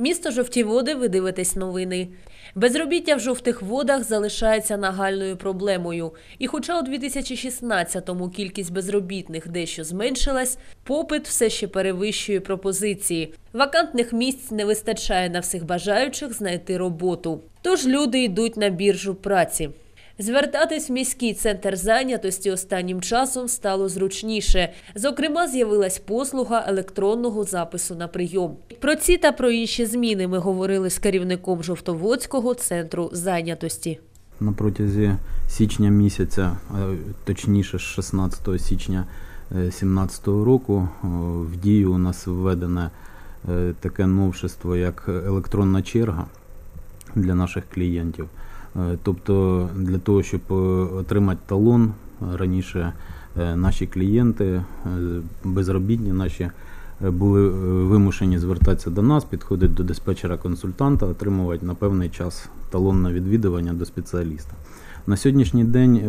Місто жовті води. Ви дивитесь новини. Безробіття в жовтих водах залишається нагальною проблемою. І хоча у 2016-му кількість безробітних дещо зменшилась, попит все ще перевищує пропозиції. Вакантних місць не вистачає на всіх бажаючих знайти роботу. Тож люди йдуть на біржу праці. Звертатись в міський центр зайнятості останнім часом стало зручніше. Зокрема, з'явилась послуга електронного запису на прийом. Про ці та про інші зміни ми говорили з керівником Жовтоводського центру зайнятості. На протязі січня місяця, точніше 16 січня 2017 року, в дію у нас введене е, таке новшество, як електронна черга для наших клієнтів. Е, Тобто для того, щоб е, отримати талон, раніше е, наші клієнти, безробітні наші, були вимушені звертатися до нас, підходити до диспетчера-консультанта, отримувати на певний час талон на відвідування до спеціаліста. На сьогоднішній день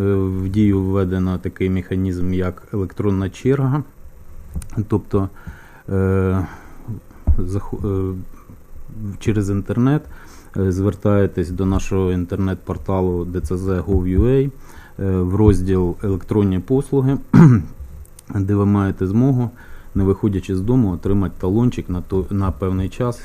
в дію введено такий механізм, як електронна черга. Тобто через інтернет звертаєтесь до нашого інтернет-порталу dcz.gov.ua е, в розділ електронні послуги, де ви маєте змогу, не виходячи з дому, отримати талончик на, то, на певний час,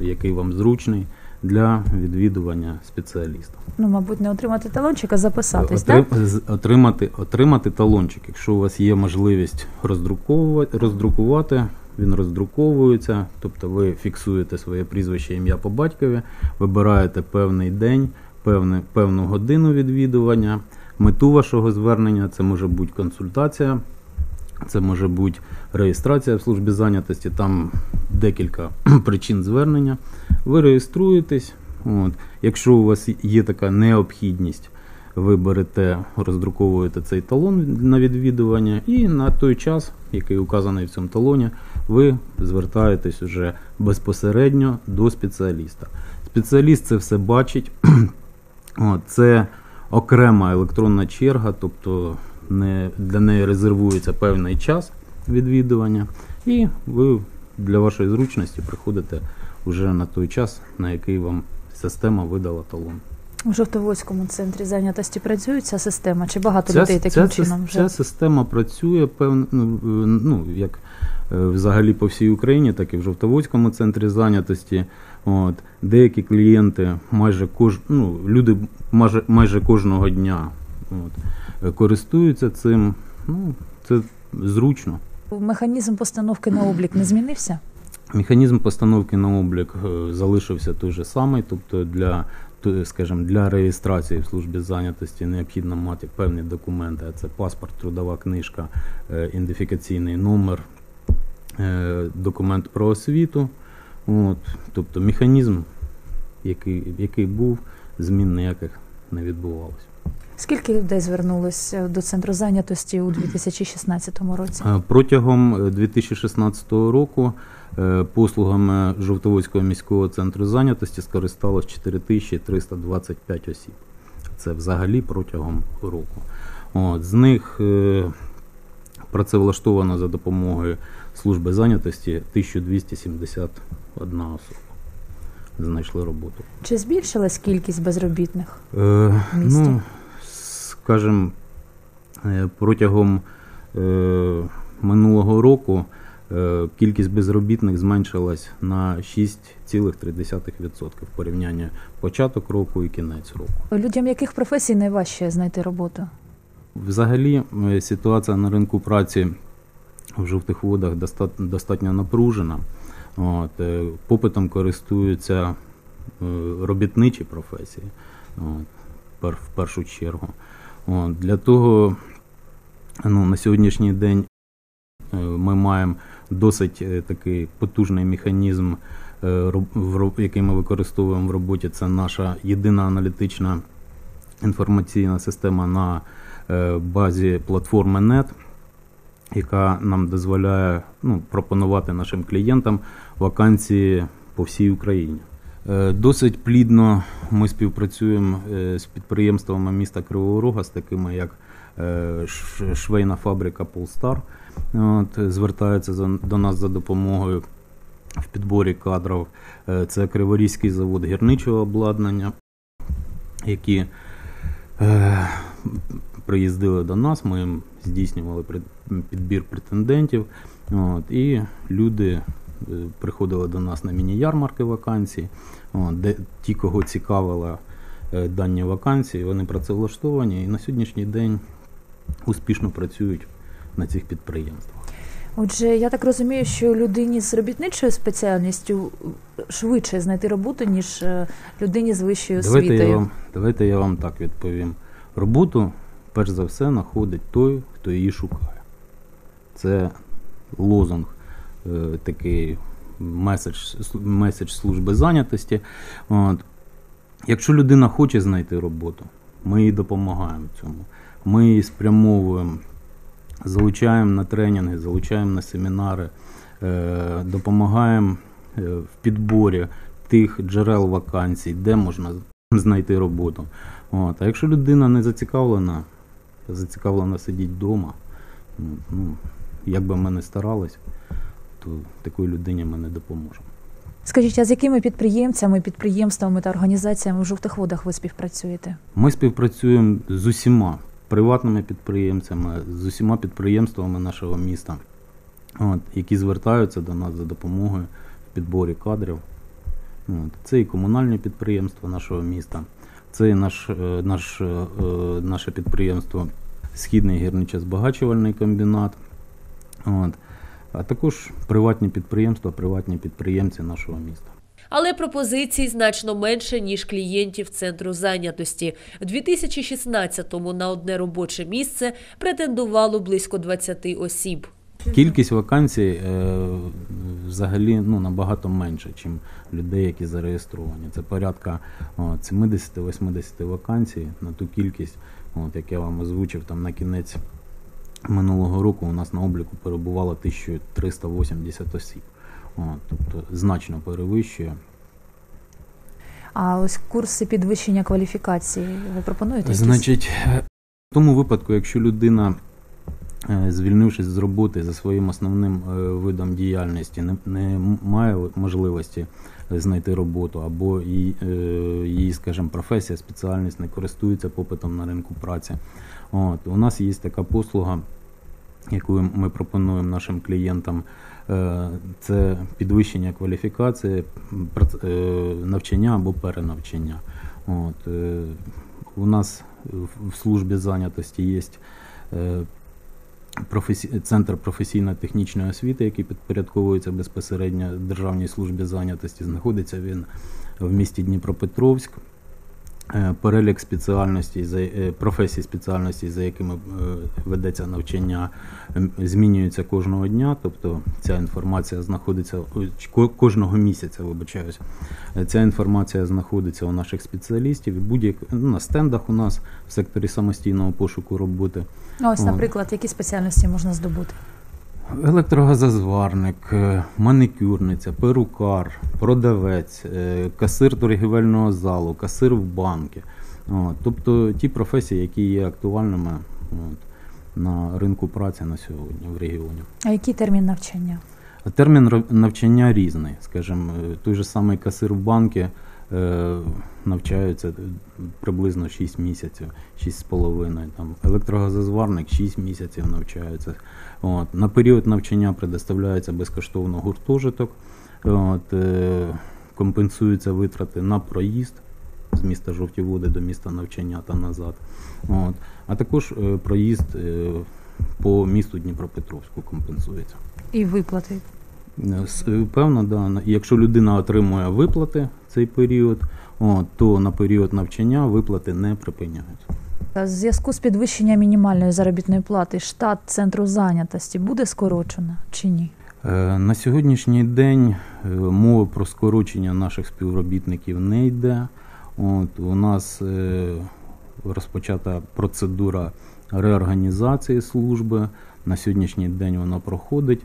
який вам зручний, для відвідування спеціаліста. Ну, мабуть, не отримати талончик, а записатись, Отрим- так? отримати, отримати талончик. Якщо у вас є можливість роздруковувати, роздрукувати, він роздруковується, тобто ви фіксуєте своє прізвище, ім'я по батькові, вибираєте певний день, певне, певну годину відвідування. Мету вашого звернення це може бути консультація, це може бути реєстрація в службі зайнятості, там декілька причин звернення. Ви реєструєтесь. От. Якщо у вас є така необхідність, ви берете, роздруковуєте цей талон на відвідування, і на той час, який указаний в цьому талоні, ви звертаєтесь уже безпосередньо до спеціаліста. Спеціаліст це все бачить. Це окрема електронна черга, тобто для неї резервується певний час відвідування, і ви для вашої зручності приходите вже на той час, на який вам система видала талон. У Жовтоводському центрі зайнятості працює ця система? Чи багато Ця, людей таким ця, чином вже? ця система працює певно, ну, ну як е, взагалі по всій Україні, так і в Жовтоводському центрі зайнятості. От, деякі клієнти, майже кож, ну, люди майже, майже кожного дня от, користуються цим. Ну, це зручно. Механізм постановки на облік не змінився? Механізм постановки на облік е, залишився той же самий, тобто для, скажімо, для реєстрації в службі зайнятості необхідно мати певні документи, це паспорт, трудова книжка, е, ідентифікаційний номер, е, документ про освіту. От, тобто механізм, який, який був, змін ніяких не відбувалося. Скільки людей звернулося до центру зайнятості у 2016 році? Е, Протягом е, 2016 року е, послугами Жовтоводського міського центру зайнятості скористалось 4325 осіб. Це взагалі протягом року. От, з них е, працевлаштовано за допомогою служби зайнятості 1271 особа. Знайшли роботу. Чи збільшилась кількість безробітних? Е, в місті? ну, скажімо, е, протягом е, минулого року е, кількість безробітних зменшилась на 6,3% в порівнянні початок року і кінець року. Людям яких професій найважче знайти роботу? Взагалі е, ситуація на ринку праці в жовтих водах доста- достатньо напружена. От, е, попитом користуються е, робітничі професії от, в першу чергу. От, для того ну, на сьогоднішній день е, ми маємо досить е, такий потужний механізм, е, який ми використовуємо в роботі. Це наша єдина аналітична інформаційна система на е, базі платформи NET, яка нам дозволяє ну, пропонувати нашим клієнтам вакансії по всій Україні. Е, Досить плідно ми співпрацюємо е, з підприємствами міста Кривого Рога, з такими як е, швейна фабрика Полстар. Звертаються до нас за допомогою в підборі кадрів. Це Криворізький завод гірничого обладнання, які приїздили до нас, ми їм здійснювали підбір претендентів. І люди приходили до нас на міні-ярмарки вакансій, де ті, кого цікавила е, дані вакансії, вони працевлаштовані і на сьогоднішній день успішно працюють на цих підприємствах. Отже, я так розумію, що людині з робітничою спеціальністю швидше знайти роботу, ніж е, людині з вищою Давайте я, вам, давайте я вам так відповім. Роботу, перш за все, знаходить той, хто її шукає. Це лозунг, е, такий меседж, меседж служби зайнятості. От. Якщо людина хоче знайти роботу, ми їй допомагаємо цьому. Ми її спрямовуємо, залучаємо на тренінги, залучаємо на семінари, е, допомагаємо е, в підборі тих джерел вакансій, де можна знайти роботу. От. А якщо людина не зацікавлена, зацікавлена сидіти вдома, ну, як би ми не старались, то такій людині ми не допоможемо. Скажіть, а з якими підприємцями, підприємствами та організаціями в жовтих водах ви співпрацюєте? Ми співпрацюємо з усіма приватними підприємцями, з усіма підприємствами нашого міста, от, які звертаються до нас за допомогою в підборі кадрів. От, це і комунальні підприємства нашого міста, це і наш, е, наш, е, е, наше підприємство Східний гірничо-збагачувальний комбінат. От, а також приватні підприємства, приватні підприємці нашого міста. Але пропозицій значно менше, ніж клієнтів центру зайнятості. У 2016-му на одне робоче місце претендувало близько 20 осіб. Кількість вакансій е, взагалі ну, набагато менше, ніж людей, які зареєстровані. Це порядка от, 70-80 вакансій на ту кількість, от, як я вам озвучив, там на кінець минулого року у нас на обліку перебувало 1380 осіб. О, тобто значно перевищує. А ось курси підвищення кваліфікації ви пропонуєте? якісь? Значить, в тому випадку, якщо людина, звільнившись з роботи за своїм основним е, видом діяльності, не, має можливості е, знайти роботу, або її, е, скажімо, професія, спеціальність не користується попитом на ринку праці. От, у нас є така послуга, яку ми пропонуємо нашим клієнтам. Е, Це підвищення кваліфікації, е, навчання або перенавчання. От, е, у нас в- службі зайнятості є е, професі... центр професійно-технічної освіти, який підпорядковується безпосередньо Державній службі зайнятості. Знаходиться він в місті Дніпропетровськ. Е, Перелік спеціальностей, за- е, професій спеціальностей, за якими е, ведеться навчання, змінюється кожного дня. Тобто ця інформація знаходиться кожного місяця, вибачаюся. Ця інформація знаходиться у наших спеціалістів і будь-як ну, на стендах у нас в секторі самостійного пошуку роботи. Ось, наприклад, які спеціальності можна здобути? Електрогазозварник, е, манікюрниця, перукар, продавець, е, касир торгівельного залу, касир в банки. От, тобто ті професії, які є актуальними от, на ринку праці на сьогодні в регіоні. А який термін навчання? Термін навчання різний. Скажімо, е, той же самий касир в банки навчаються е, приблизно 6 місяців, 6,5. Там електрогазозварник 6 місяців навчаються. От. На період навчання предоставляється безкоштовно гуртожиток, от, е, компенсуються витрати на проїзд з міста Жовті Води до міста навчання та назад. От. А також е, проїзд по місту Дніпропетровську компенсується. І виплати. Е, Певно, да. Якщо людина отримує виплати в цей період, от, то на період навчання виплати не припиняються. В зв'язку з підвищенням мінімальної заробітної плати штат центру зайнятості буде скорочено чи ні? Е, На сьогоднішній день е, мови про скорочення наших співробітників не йде. От, у нас розпочата процедура реорганізації служби. На сьогоднішній день вона проходить.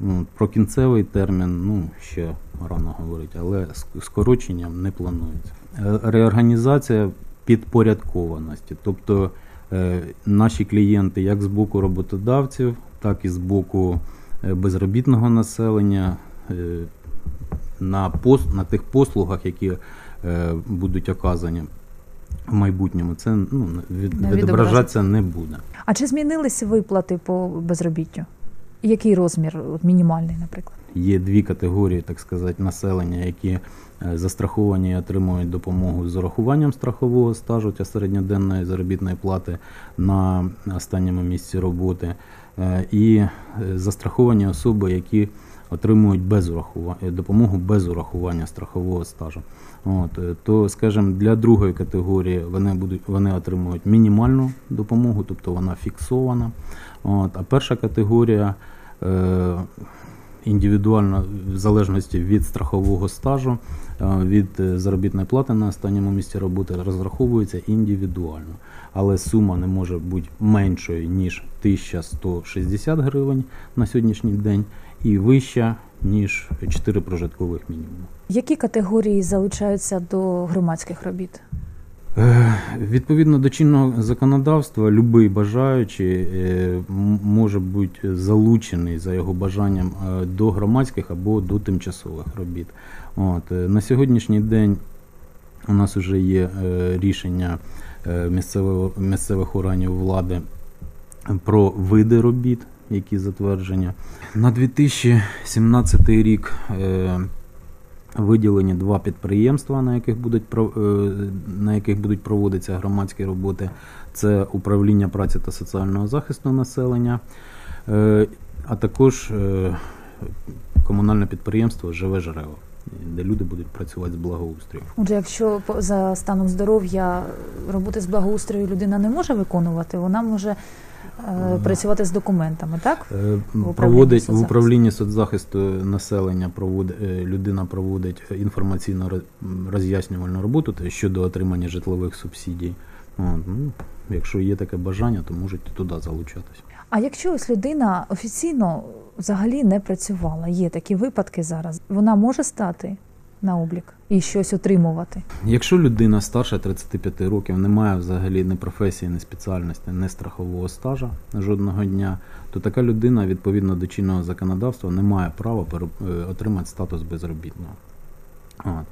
Ну, Про кінцевий термін ну, ще рано говорити, але ск- скороченням не планується. Е, Реорганізація підпорядкованості. Тобто е, наші клієнти як з боку роботодавців, так і з боку е, безробітного населення на, пос, на тих послугах, які будуть оказані в майбутньому, це ну, від, відображатися не буде. А чи змінилися виплати по безробіттю? Який розмір мінімальний, наприклад? Є дві категорії, так сказати, населення, які е, застраховані і отримують допомогу з урахуванням страхового стажу та середньоденної заробітної плати на останньому місці роботи, е, і е, застраховані особи, які отримують без урахування допомогу без урахування страхового стажу. От то, скажімо, для другої категорії вони будуть вони отримують мінімальну допомогу, тобто вона фіксована. От, а перша категорія. Е, індивідуально в залежності від страхового стажу, е, від е, заробітної плати на останньому місці роботи розраховується індивідуально. Але сума не може бути меншою, ніж 1160 гривень на сьогоднішній день, і вища, ніж 4 прожиткових мінімуму. Які категорії залучаються до громадських робіт? Е, Відповідно до чинного законодавства, будь-який бажаючий е, може бути залучений за його бажанням е, до громадських або до тимчасових робіт. От, на сьогоднішній день у нас вже є рішення місцевого, місцевих органів влади про види робіт, які затверджені. На 2017 рік виділені два підприємства, на яких будуть е, на яких будуть проводитися громадські роботи. Це управління праці та соціального захисту населення, е, а також е, комунальне підприємство Живе Жерело, де люди будуть працювати з благоустрою. Отже, якщо за станом здоров'я роботи з благоустрою людина не може виконувати, вона може е, працювати з документами, так? Е, управлінні Проводить в управлінні соцзахисту населення проводить е, людина проводить інформаційно роз- роз'яснювальну роботу щодо отримання житлових субсидій. От, ну, якщо є таке бажання, то можете туди залучатись. А якщо ось людина офіційно взагалі не працювала, є такі випадки зараз, вона може стати на облік і щось отримувати. Якщо людина старше 35 років, не має взагалі ні професії, ні спеціальності, ні страхового стажа жодного дня, то така людина відповідно до чинного законодавства не має права е, отримати статус безробітного. От.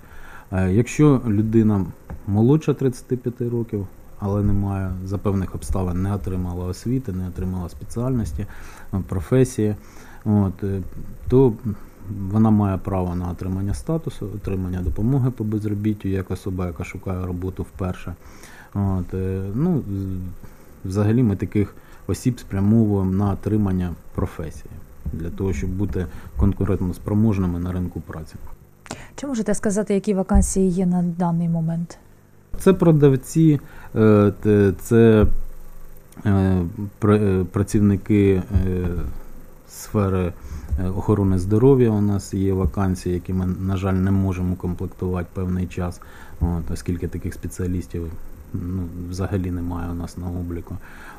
Е, Якщо людина молодша 35 років, але не має за певних обставин, не отримала освіти, не отримала спеціальності, е, професії, от, е, то вона має право на отримання статусу, отримання допомоги по безробіттю як особа, яка шукає роботу вперше. От, е, ну, взагалі ми таких осіб спрямовуємо на отримання професії для того, щоб бути конкурентно спроможними на ринку праці. Чи можете сказати, які вакансії є на даний момент? Це продавці, е, це е, е, працівники сфери охорони здоров'я. У нас є вакансії, які ми, на жаль, не можемо комплектувати певний час, от, оскільки таких спеціалістів ну, взагалі немає у нас на обліку.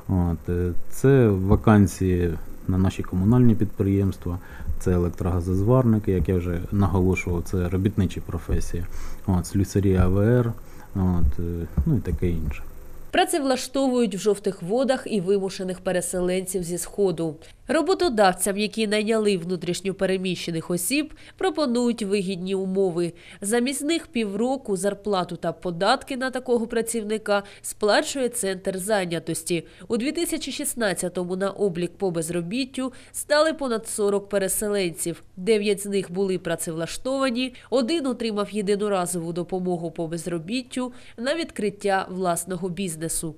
От, це вакансії на наші комунальні підприємства, це електрогазозварники, як я вже наголошував, це робітничі професії, от, слюсарі АВР, от, е, ну і таке інше. Працевлаштовують в жовтих водах і вимушених переселенців зі сходу. Роботодавцям, які найняли внутрішньопереміщених осіб, пропонують вигідні умови. Замість них півроку зарплату та податки на такого працівника сплачує центр зайнятості. У 2016-му на облік по безробіттю стали понад 40 переселенців. Дев'ять з них були працевлаштовані, один отримав єдиноразову допомогу по безробіттю на відкриття власного бізнесу.